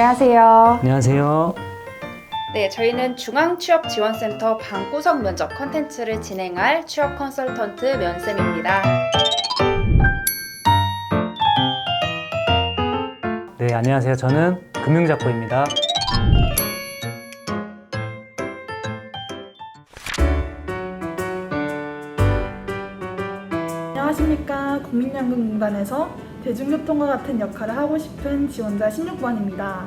안녕하세요. 안녕하세요. 네, 저희는 중앙취업지원센터 방구석 면접 컨텐츠를 진행할 취업 컨설턴트 면쌤입니다. 네, 안녕하세요. 저는 금융작고입니다. 안녕하십니까. 국민연금공단에서 대중교통과 같은 역할을 하고 싶은 지원자 16번입니다.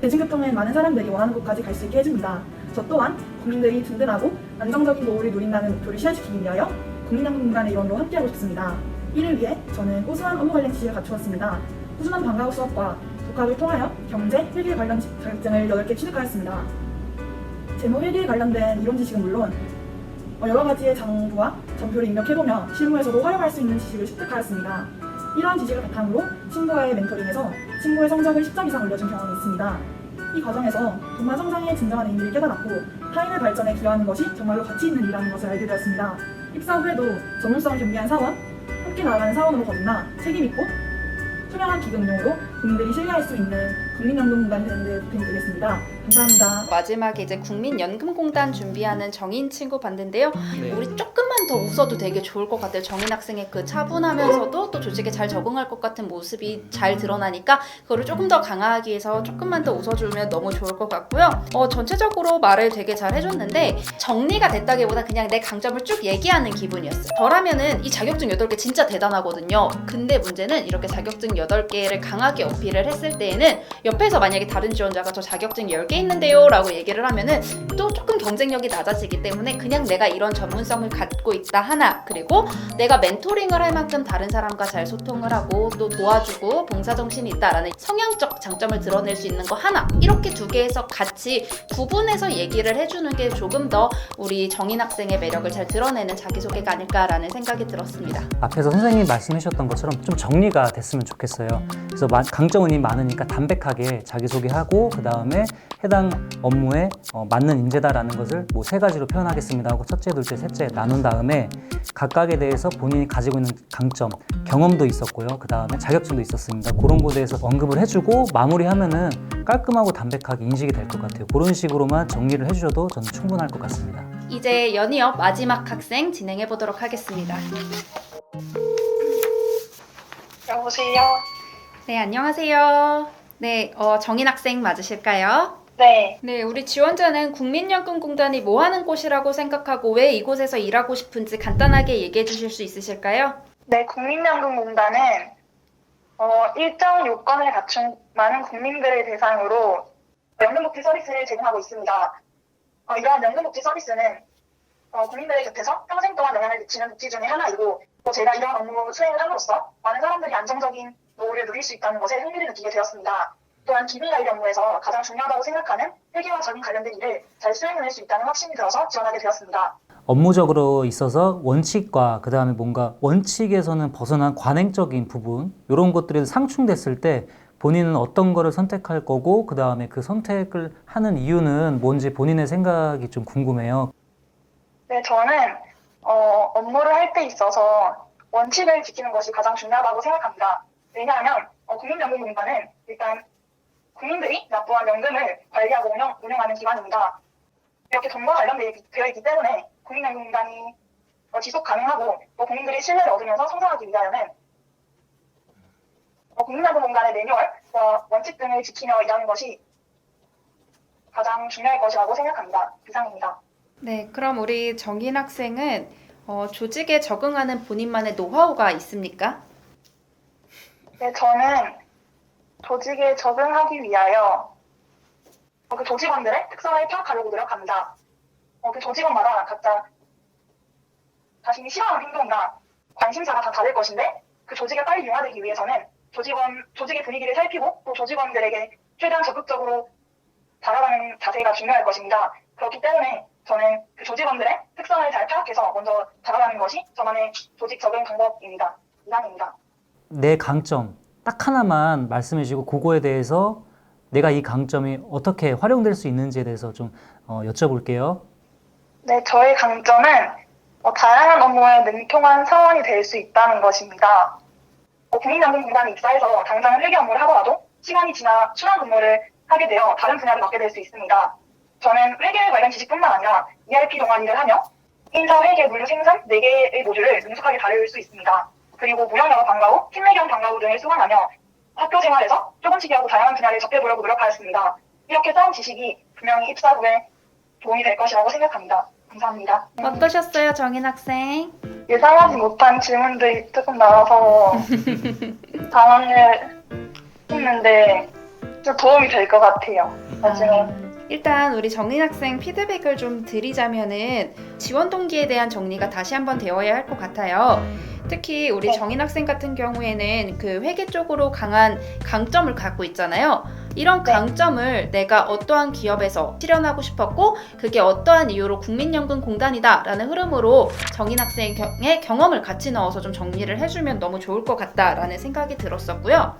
대중교통은 많은 사람들이 원하는 곳까지 갈 수 있게 해줍니다. 저 또한 국민들이 든든하고 안정적인 노후를 누린다는 목표를 실현시키기 위하여 국민연금공단의 일원으로 함께하고 싶습니다. 이를 위해 저는 우수한 업무 관련 지식을 갖추었습니다. 꾸준한 방과후 수업과 독학을 통하여 경제, 회계 관련 지- 자격증을 8개 취득하였습니다. 재무 회계에 관련된 이론 지식은 물론 어, 여러 가지의 장부와 전표를 입력해보며 실무에서도 활용할 수 있는 지식을 습득하였습니다. 이러한 지식을 바탕으로 친구와의 멘토링에서 친구의 성적을 10점 이상 올려준 경험이 있습니다. 이 과정에서 동반 성장의 진정한 의미를 깨달았고 타인의 발전에 기여하는 것이 정말로 가치 있는 일이라는 것을 알게 되었습니다. 입사 후에도 전문성을 겸비한 사원, 함께 나아가는 사원으로 거듭나 책임있고 투명한 기금 운용으로 국민들이 신뢰할 수 있는 국민연금공단이 되는 데 보탬이 되겠습니다. 감사합니다. 마지막에 이제 국민연금공단 준비하는 정인 친구 봤는데요. 네. 우리 조금만 더 웃어도 되게 좋을 것 같아요. 정인 학생의 그 차분하면서도 또 조직에 잘 적응할 것 같은 모습이 잘 드러나니까 그거를 조금 더 강화하기 위해서 조금만 더 웃어주면 너무 좋을 것 같고요. 어, 전체적으로 말을 되게 잘 해줬는데 정리가 됐다기보다 그냥 내 강점을 쭉 얘기하는 기분이었어요. 저라면은 이 자격증 8개 진짜 대단하거든요. 근데 문제는 이렇게 자격증 8개를 강하게 어필을 했을 때에는 옆에서 만약에 다른 지원자가 저 자격증 10개 있는데요 라고 얘기를 하면은 또 조금 경쟁력이 낮아지기 때문에 그냥 내가 이런 전문성을 갖고 있다 하나 그리고 내가 멘토링을 할 만큼 다른 사람과 잘 소통을 하고 또 도와주고 봉사정신이 있다라는 성향적 장점을 드러낼 수 있는 거 하나 이렇게 두 개에서 같이 구분해서 얘기를 해주는 게 조금 더 우리 정인 학생의 매력을 잘 드러내는 자기소개가 아닐까라는 생각이 들었습니다. 앞에서 선생님이 말씀해 주셨던 것처럼 좀 정리가 됐으면 좋겠어요. 그래서 마- 강점은 많으니까 담백하게 자기소개하고 그 다음에 해당 업무에 어, 맞는 인재다라는 것을 뭐 세 가지로 표현하겠습니다 하고 첫째, 둘째, 셋째 나눈 다음에 각각에 대해서 본인이 가지고 있는 강점, 경험도 있었고요. 그 다음에 자격증도 있었습니다. 그런 거에 대해서 언급을 해주고 마무리하면은 깔끔하고 담백하게 인식이 될 것 같아요. 그런 식으로만 정리를 해주셔도 저는 충분할 것 같습니다. 이제 연이어 마지막 학생 진행해 보도록 하겠습니다. 여보세요? 네, 안녕하세요. 네, 어, 정인 학생 맞으실까요? 네, 네, 우리 지원자는 국민연금공단이 뭐 하는 곳이라고 생각하고 왜 이곳에서 일하고 싶은지 간단하게 얘기해 주실 수 있으실까요? 네, 국민연금공단은 어, 일정 요건을 갖춘 많은 국민들을 대상으로 연금복지 서비스를 제공하고 있습니다. 어, 이러한 연금복지 서비스는 어, 국민들의 곁에서 평생 동안 영향을 미치는 복지 중의 하나이고 또 제가 이러한 업무 수행을 함으로써 많은 사람들이 안정적인 노후를 누릴 수 있다는 것에 흥미를 느끼게 되었습니다. 또한 기밀관리 업무에서 가장 중요하다고 생각하는 회계와 적인 관련된 일을 잘 수행해낼 수 있다는 확신이 들어서 지원하게 되었습니다. 업무적으로 있어서 원칙과 그 다음에 뭔가 원칙에서는 벗어난 관행적인 부분 이런 것들이 상충됐을 때 본인은 어떤 거를 선택할 거고 그 다음에 그 선택을 하는 이유는 뭔지 본인의 생각이 좀 궁금해요. 네, 저는 어, 업무를 할 때 있어서 원칙을 지키는 것이 가장 중요하다고 생각합니다. 왜냐하면 어, 국민연금공단은 일단 국민들이 납부한 연금을 관리하고 운영, 운영하는 기관입니다. 이렇게 돈과 관련되어 있기 때문에 국민연금공단이 어, 지속 가능하고 또 국민들의 신뢰를 얻으면서 성장하기 위하여는 어, 국민연금공단의 매뉴얼과 원칙 등을 지키며 일하는 것이 가장 중요할 것이라고 생각합니다. 이상입니다. 네, 그럼 우리 정인 학생은 어, 조직에 적응하는 본인만의 노하우가 있습니까? 네, 저는 조직에 적응하기 위하여 어, 그 조직원들의 특성을 파악하려고 노력합니다. 어, 그 조직원마다 각자 자신이 싫어하는 행동이나 관심사가 다 다를 것인데 그 조직에 빨리 융화되기 위해서는 조직원 조직의 분위기를 살피고 또 조직원들에게 최대한 적극적으로 다가가는 자세가 중요할 것입니다. 그렇기 때문에 저는 그 조직원들의 특성을 잘 파악해서 먼저 다가가는 것이 저만의 조직 적응 방법입니다. 이상입니다. 내 강점 딱 하나만 말씀해 주시고 그거에 대해서 내가 이 강점이 어떻게 활용될 수 있는지에 대해서 좀 어, 여쭤볼게요. 네, 저의 강점은 어, 다양한 업무에 능통한 사원이 될 수 있다는 것입니다. 어, 국민연금공단에 입사해서 당장 회계 업무를 하더라도 시간이 지나 순환 근무를 하게 되어 다른 분야를 맡게 될 수 있습니다. 저는 회계 관련 지식뿐만 아니라 ERP 동아리를 하며 인사, 회계, 물류, 생산 4개의 모듈을 능숙하게 다룰 수 있습니다. 그리고 무역영어 방과 후 팀내경 방과 후 등을 수강하며 학교 생활에서 조금씩이라도 다양한 분야를 접해보려고 노력하였습니다. 이렇게 쌓은 지식이 분명히 입사 후에 도움이 될 것이라고 생각합니다. 감사합니다. 어떠셨어요, 정인 학생? 예상하지 못한 질문들이 조금 나와서 당황을 했는데 좀 도움이 될 것 같아요. 나중에. 일단 우리 정린 학생 피드백을 좀 드리자면은 지원 동기에 대한 정리가 다시 한번 되어야 할 것 같아요. 특히 우리 네. 정인 학생 같은 경우에는 그 회계 쪽으로 강한 강점을 갖고 있잖아요. 이런 네. 강점을 내가 어떠한 기업에서 실현하고 싶었고 그게 어떠한 이유로 국민연금공단이다라는 흐름으로 정인 학생의 경험을 같이 넣어서 좀 정리를 해주면 너무 좋을 것 같다라는 생각이 들었었고요.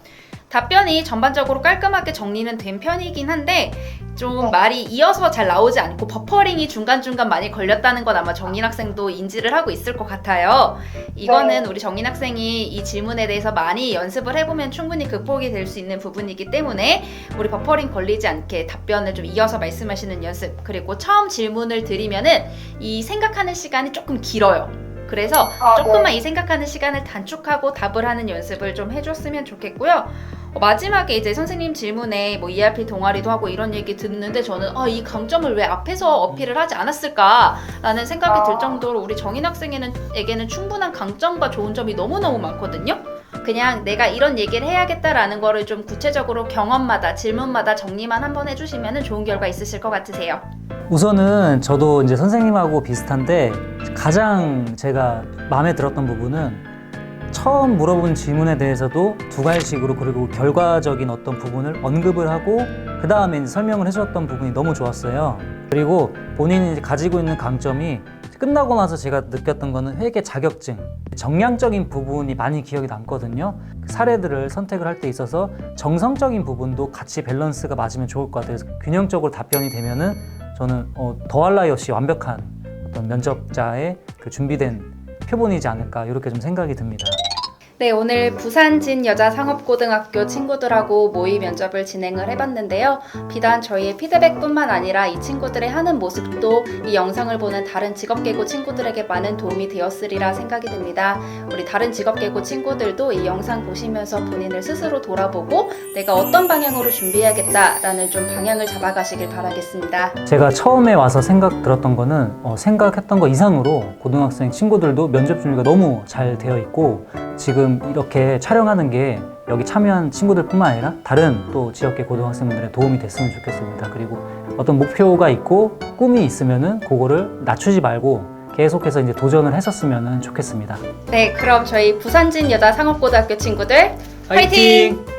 답변이 전반적으로 깔끔하게 정리는 된 편이긴 한데 좀 네. 말이 이어서 잘 나오지 않고 버퍼링이 중간중간 많이 걸렸다는 건 아마 정인 학생도 인지를 하고 있을 것 같아요. 이거는 네. 우리 정인 학생이 이 질문에 대해서 많이 연습을 해보면 충분히 극복이 될 수 있는 부분이기 때문에 우리 버퍼링 걸리지 않게 답변을 좀 이어서 말씀하시는 연습 그리고 처음 질문을 드리면은 이 생각하는 시간이 조금 길어요. 그래서 아, 조금만 네. 이 생각하는 시간을 단축하고 답을 하는 연습을 좀 해줬으면 좋겠고요. 어, 마지막에 이제 선생님 질문에 뭐 ERP 동아리도 하고 이런 얘기 듣는데 저는 아, 이 강점을 왜 앞에서 어필을 하지 않았을까라는 생각이 아. 들 정도로 우리 정인 학생에게는 충분한 강점과 좋은 점이 너무너무 많거든요. 그냥 내가 이런 얘기를 해야겠다라는 거를 좀 구체적으로 경험마다 질문마다 정리만 한번 해주시면 좋은 결과 있으실 것 같으세요. 우선은 저도 이제 선생님하고 비슷한데 가장 제가 마음에 들었던 부분은 처음 물어본 질문에 대해서도 두 가지식으로 그리고 결과적인 어떤 부분을 언급을 하고 그 다음에 설명을 해주었던 부분이 너무 좋았어요. 그리고 본인이 가지고 있는 강점이 끝나고 나서 제가 느꼈던 거는 회계 자격증 정량적인 부분이 많이 기억에 남거든요. 그 사례들을 선택을 할 때 있어서 정성적인 부분도 같이 밸런스가 맞으면 좋을 것 같아요. 그래서 균형적으로 답변이 되면은 저는 어, 더할 나위 없이 완벽한 어떤 면접자의 그 준비된 표본이지 않을까 이렇게 좀 생각이 듭니다. 네, 오늘 부산진 여자 상업고등학교 친구들하고 모의 면접을 진행을 해봤는데요. 비단 저희의 피드백뿐만 아니라 이 친구들의 하는 모습도 이 영상을 보는 다른 직업계고 친구들에게 많은 도움이 되었으리라 생각이 듭니다. 우리 다른 직업계고 친구들도 이 영상 보시면서 본인을 스스로 돌아보고 내가 어떤 방향으로 준비해야겠다라는 좀 방향을 잡아가시길 바라겠습니다. 제가 처음에 와서 생각 들었던 거는 어, 생각했던 거 이상으로 고등학생 친구들도 면접 준비가 너무 잘 되어 있고 지금 이렇게 촬영하는 게 여기 참여한 친구들뿐만 아니라 다른 또 지역계 고등학생분들의 도움이 됐으면 좋겠습니다. 그리고 어떤 목표가 있고 꿈이 있으면은 그거를 낮추지 말고 계속해서 이제 도전을 했었으면 좋겠습니다. 네, 그럼 저희 부산진 여자 상업고등학교 친구들 화이팅!